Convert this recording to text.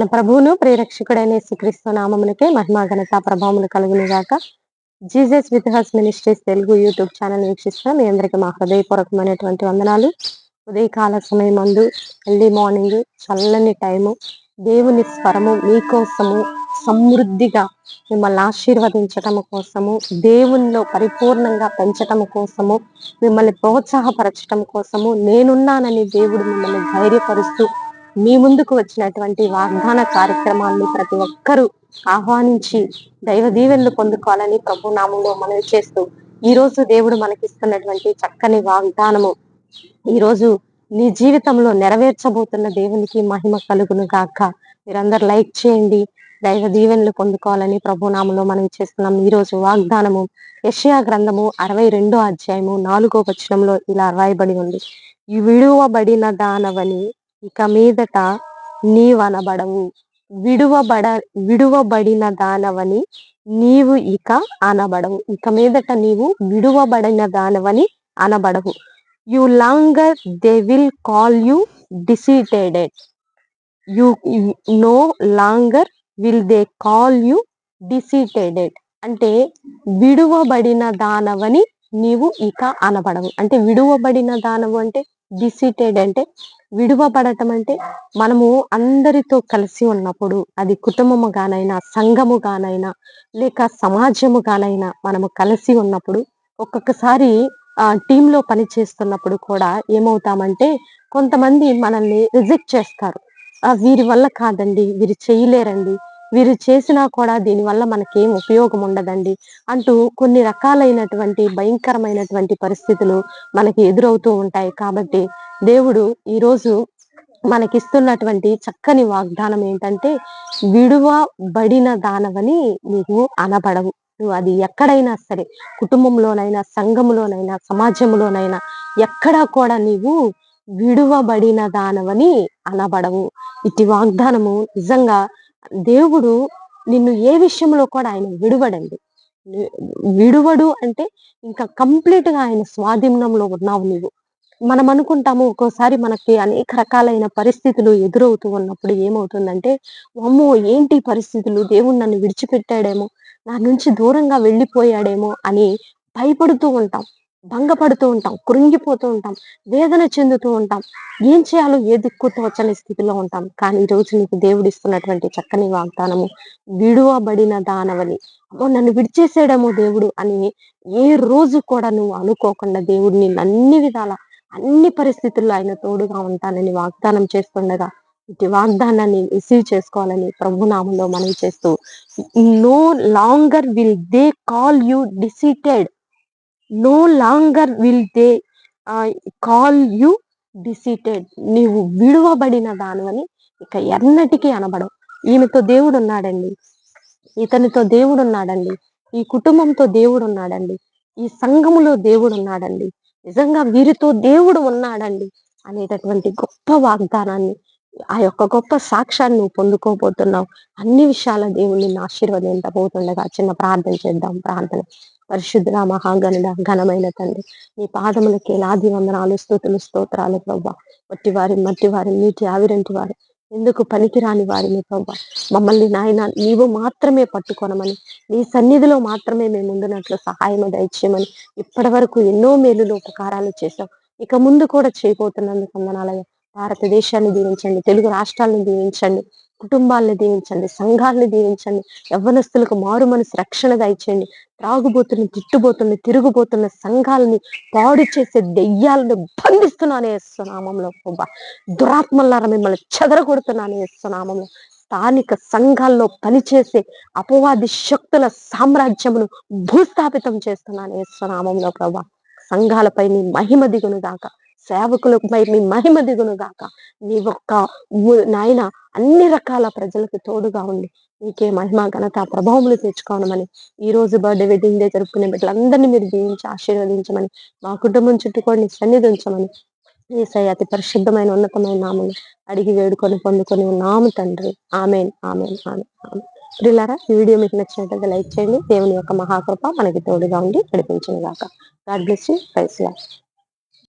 మన ప్రభువును ప్రేరక్షకుడైన శ్రీక్రీస్తు నామములకే మహిమా ఘనత ప్రభావములు కలుగును గాక Jesus with his ministries Telugu YouTube channel వీక్షిస్తున్న మీ అందరికీ మా హృదయపూర్వకమైనటువంటి వందనాలు. ఉదయకాల సమయం అందు ఎర్లీ మార్నింగ్ చల్లని టైము దేవుని స్వరము మీకోసము సమృద్ధిగా మిమ్మల్ని ఆశీర్వదించటం కోసము దేవునిలో పరిపూర్ణంగా పెంచటం కోసము మిమ్మల్ని ప్రోత్సాహపరచటం కోసము నేనున్నానని దేవుడు మిమ్మల్ని ధైర్యపరుస్తూ మీ ముందుకు వచ్చినటువంటి వాగ్దాన కార్యక్రమాన్ని ప్రతి ఒక్కరూ ఆహ్వానించి దైవ దీవెనలు పొందుకోవాలని ప్రభు నామంలో మనవి చేస్తూ ఈ రోజు దేవుడు మనకిస్తున్నటువంటి చక్కని వాగ్దానము ఈ రోజు నీ జీవితంలో నెరవేర్చబోతున్న దేవునికి మహిమ కలుగును గాక. మీరందరు లైక్ చేయండి దైవ దీవెనలు పొందుకోవాలని ప్రభునామంలో మనం చేస్తున్నాం. ఈ రోజు వాగ్దానము యషయా గ్రంథము అరవై రెండో అధ్యాయము నాలుగో వచనంలో ఇలా రాయబడి ఉంది. ఈ విడువబడిన దానవని ఇక మీదట నీవనబడవు. విడువబడ విడువబడిన దానవని నీవు ఇక అనబడవు. ఇక మీదట నీవు విడువబడిన దానవని అనబడవు. You longer they will call you deserted. You no longer will they call you deserted. అంటే విడువబడిన దానవని నీవు ఇక అనబడవు. అంటే విడువబడిన దానవు అంటే డిసీటెడ్ అంటే విడువబడటం అంటే మనము అందరితో కలిసి ఉన్నప్పుడు అది కుటుంబము గానైనా సంఘము గానైనా లేక సమాజము గానైనా మనము కలిసి ఉన్నప్పుడు ఒక్కొక్కసారి ఆ టీంలో పని చేస్తున్నప్పుడు కూడా ఏమవుతామంటే కొంతమంది మనల్ని రిజెక్ట్ చేస్తారు. వీరి వల్ల కాదండి వీరు చేయలేరండి. వీరు చేసినా కూడా దీనివల్ల మనకేం ఉపయోగం ఉండదండి. అంటూ కొన్ని రకాలైనటువంటి భయంకరమైనటువంటి పరిస్థితులు మనకి ఎదురవుతూ ఉంటాయి. కాబట్టి దేవుడు ఈరోజు మనకిస్తున్నటువంటి చక్కని వాగ్దానం ఏంటంటే విడువబడిన దానవని నీవు అనబడవు. నువ్వు అది ఎక్కడైనా సరే కుటుంబంలోనైనా సంఘంలోనైనా సమాజంలోనైనా ఎక్కడా కూడా నీవు విడువబడిన దానవని అనబడవు. ఇటు వాగ్దానము నిజంగా దేవుడు నిన్ను ఏ విషయంలో కూడా ఆయన విడువడండి. విడువడు అంటే ఇంకా కంప్లీట్గా ఆయన స్వాధీనంలో ఉన్నావు నువ్వు. మనం అనుకుంటాము ఒక్కోసారి మనకి అనేక రకాలైన పరిస్థితులు ఎదురవుతూ ఉన్నప్పుడు ఏమవుతుందంటే అమ్మో! ఏంటి పరిస్థితులు? దేవుడు నన్ను విడిచిపెట్టాడేమో నా నుంచి దూరంగా వెళ్ళిపోయాడేమో అని భయపడుతూ ఉంటాం. భంగపడుతూ ఉంటాం కృంగిపోతూ ఉంటాం వేదన చెందుతూ ఉంటాం. ఏం చేయాలో ఏ దిక్కు తోచని స్థితిలో ఉంటాం. కానీ ఈ రోజు నీకు దేవుడు ఇస్తున్నటువంటి చక్కని వాగ్దానము విడువబడిన దానవని అమ్మో నన్ను విడిచేసాడేమో దేవుడు అని ఏ రోజు కూడా నువ్వు అనుకోకుండా దేవుడు నిన్ను అన్ని విధాల అన్ని పరిస్థితుల్లో ఆయన తోడుగా ఉంటానని వాగ్దానం చేస్తుండగా ఇటు వాగ్దానాన్ని రిసీవ్ చేసుకోవాలని ప్రభునామంలో మనం చేస్తూ no longer will they call you deserted no longer will they call you deserted నీవు విడువబడిన దానివని ఇక ఎన్నటికీ అనబడవు. ఈమెతో దేవుడు ఉన్నాడండి ఇతనితో దేవుడు ఉన్నాడండి ఈ కుటుంబంతో దేవుడు ఉన్నాడండి ఈ సంఘములో దేవుడు ఉన్నాడండి నిజంగా వీరితో దేవుడు ఉన్నాడండి అనేటటువంటి గొప్ప వాగ్దానాన్ని ఆ యొక్క గొప్ప సాక్ష్యాన్ని నువ్వు పొందుకోబోతున్నావు. అన్ని విషయాల దేవుడిని ఆశీర్వదించబోతుండగా చిన్న ప్రార్థన చేద్దాం ప్రార్థన. పరిశుద్ధుల మహాగణుడ ఘనమైన తండ్రి. నీ పాదములకి లాది వందనాలు స్థుతులు స్తోత్రాలు ప్రభా. మట్టి వారి మట్టి వారి నీటి ఆవిరంటి వారు. ఎందుకు పనికిరాని వారిని ప్రభా? మమ్మల్ని నాయన నీవు మాత్రమే పట్టుకోనమని నీ సన్నిధిలో మాత్రమే మేము ఉండినట్లు సహాయం దయచేయమని ఇప్పటి వరకు ఎన్నో మేలులు ఉపకారాలు చేశాం. ఇక ముందు కూడా చేయబోతున్నందుకు వందనాలయ్య. భారతదేశాన్ని దీవించండి తెలుగు రాష్ట్రాలను దీవించండి. కుటుంబాలను దీవించండి సంఘాలను దీవించండి యవ్వనస్తులకు మారు మనసు రక్షణ దయచేయండి త్రాగుబోతున్న తిట్టుబోతున్న తిరుగుబోతున్న సంఘాలని పాడు చేసే దెయ్యాలను బంధిస్తున్నానే నామంలో ప్రభా. దురాత్మలారా మిమ్మల్ని చెదరగొడుతున్నానే నామంలో. స్థానిక సంఘాల్లో పనిచేసే అపవాది శక్తుల సామ్రాజ్యమును భూస్థాపితం చేస్తున్నాను నామంలో ప్రభా. సంఘాలపై నీ మహిమ దిగును దాకా సేవకులపై మీ మహిమ దిగును గాక. నీ ఒక్క నాయన అన్ని రకాల ప్రజలకు తోడుగా ఉండి నీకే మహిమ ఘనత ప్రభావములు తెచ్చుకోవడమని ఈ రోజు బర్త్డే వెడ్డింగ్ డే జరుపుకునే బిడ్డలందరినీ మీరు దీవించి ఆశీర్వదించమని మా కుటుంబం చుట్టూ కూడా నీ సన్నిధి ఉంచమని ఏసై అతి పరిశుద్ధమైన ఉన్నతమైన నామని అడిగి వేడుకొని పొందుకొని ఉన్నాము తండ్రి. Amen amen amen amen. ప్రిలారా ఈ వీడియో మీకు నచ్చినట్లయితే లైక్ చేయండి. దేవుని యొక్క మహాకృప మనకి తోడుగా ఉండి నడిపించిన గాక. God bless you. ప్రైస్